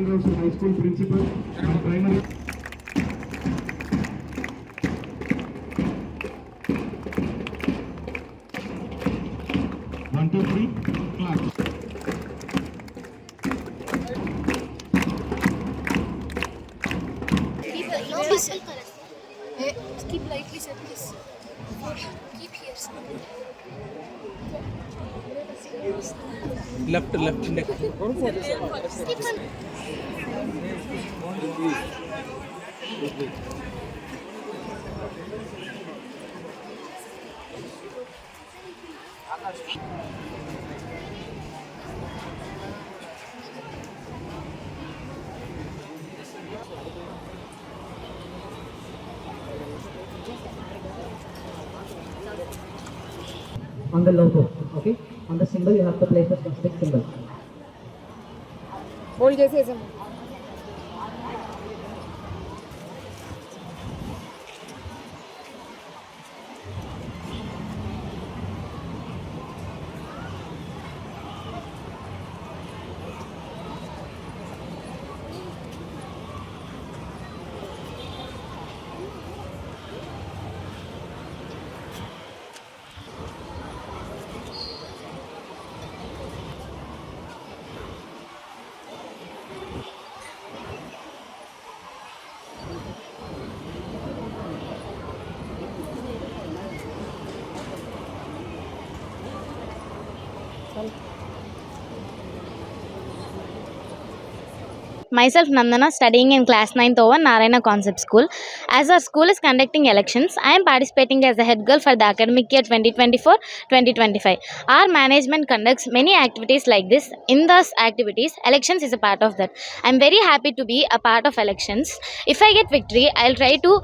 Road High School principal and primary. One, two, three, clap. Keep no. Eh, lightly said this. Keep here. left left on. on the logo. Okay, on the symbol you have to place a specific symbol. Hold చేసేసాము Myself Nandana studying in class 9th over Narayana Concept School. As our school is conducting elections, I am participating as a head girl for the academic year 2024-2025. Our management conducts many activities like this. In those activities, elections is a part of that. I am very happy to be a part of elections. If I get victory, I'll try to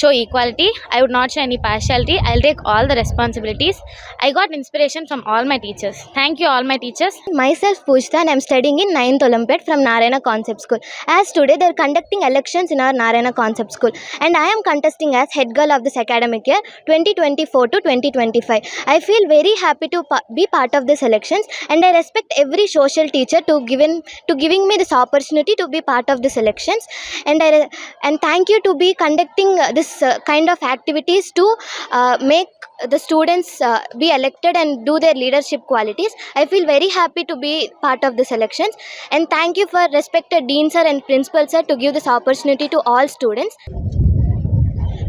show equality. I would not show any partiality. I'll take all the responsibilities. I got inspiration from all my teachers. Thank you all my teachers. Myself Pooja and I'm studying in 9th Olympiad from Narayana Concept School. As today they're conducting elections in our Narayana Concept School and I am contesting as head girl of this academic year 2024 to 2025. I feel very happy to pa- be part of this elections and I respect every social teacher to given to giving me this opportunity to be part of this elections and I and thank you to be conducting uh, this uh, kind of activities to uh, make the students uh, be elected and do their leadership qualities. I feel very happy to be part of this elections and thank you for respected dean sir and principal sir to give this opportunity to all students.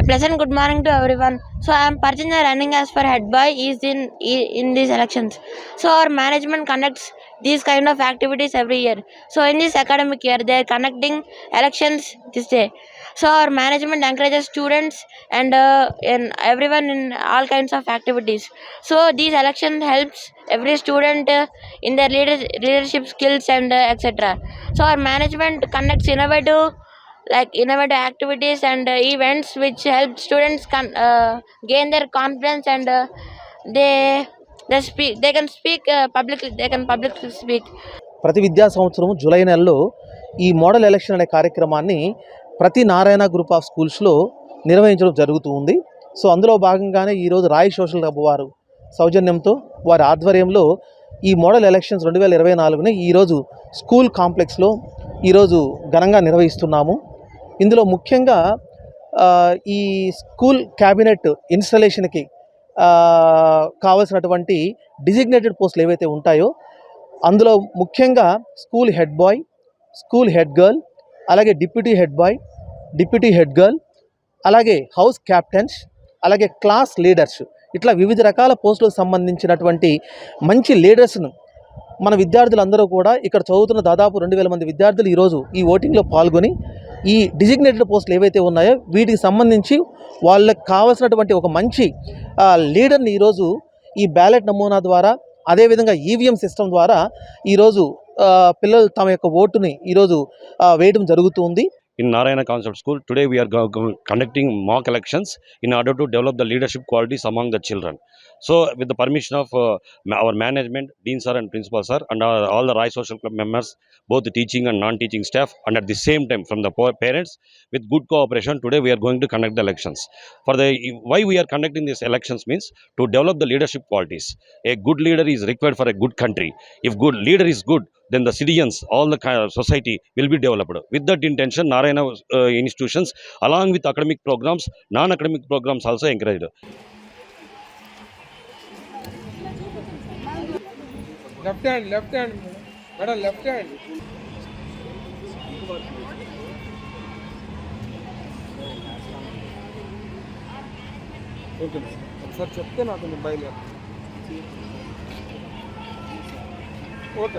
A pleasant good morning to everyone. So I am Parchinja running as for head boy is in in these elections. So our management conducts these kind of activities every year. So in this academic year they are conducting elections this day. So our management encourages students and in every one in all kinds of activities so these election helps every student in their leader leadership skills and etcetera so our management connects innovative like innovative activities and events which help students con con- uh, confidence and they and speak they can speak public they speak public speak ప్రతి విద్యా సంవత్సరం July నెలలో ఈ model election అనే కార్యక్రమాన్ని ప్రతి Narayana group of స్కూల్స్లో నిర్వహించడం జరుగుతూ ఉంది. సో అందులో భాగంగానే ఈరోజు రాయ్ సోషల్ హబ్ వారు సౌజన్యంతో వారి ఆధ్వర్యంలో ఈ మోడల్ ఎలక్షన్స్ రెండు వేల ఇరవై నాలుగుని ఈరోజు స్కూల్ కాంప్లెక్స్లో ఈరోజు ఘనంగా నిర్వహిస్తున్నాము. ఇందులో ముఖ్యంగా ఈ స్కూల్ క్యాబినెట్ ఇన్స్టలేషన్కి కావలసినటువంటి డిజిగ్నేటెడ్ పోస్టులు ఏవైతే ఉంటాయో అందులో ముఖ్యంగా school head boy school head girl అలాగే deputy head boy deputy head girl అలాగే హౌస్ క్యాప్టెన్స్ అలాగే క్లాస్ లీడర్స్. ఇట్లా వివిధ రకాల పోస్టులకు సంబంధించినటువంటి మంచి లీడర్స్ను మన విద్యార్థులందరూ కూడా ఇక్కడ చదువుతున్న దాదాపు రెండు వేల మంది విద్యార్థులు ఈరోజు ఈ ఓటింగ్లో పాల్గొని ఈ డిజిగ్నేటెడ్ పోస్టులు ఏవైతే ఉన్నాయో వీటికి సంబంధించి వాళ్ళకి కావాల్సినటువంటి ఒక మంచి లీడర్ని ఈరోజు ఈ బ్యాలెట్ నమూనా ద్వారా అదేవిధంగా ఈవీఎం సిస్టమ్ ద్వారా ఈరోజు పిల్లలు తమ యొక్క ఓటుని ఈరోజు వేయడం జరుగుతుంది. In Narayana concept school today we're conducting mock elections in order to develop the leadership qualities among the children. So, with the permission of uh, our management, dean sir and principal sir, and uh, all the Rai Social Club members, both the teaching and non-teaching staff, and at the same time from the parents, with good cooperation, today we are going to conduct the elections. For the why we are conducting these elections means to develop the leadership qualities. A good leader is required for a good country. If good leader is good, then the citizens, all the kind of society will be developed. With that intention, Narayana uh, institutions, along with academic programs, non-academic programs also encouraged. Left hand left hand madam. Left hand. Okay madam. ఒకసారి చెప్తే నాకు నేను బయలుదేరు okay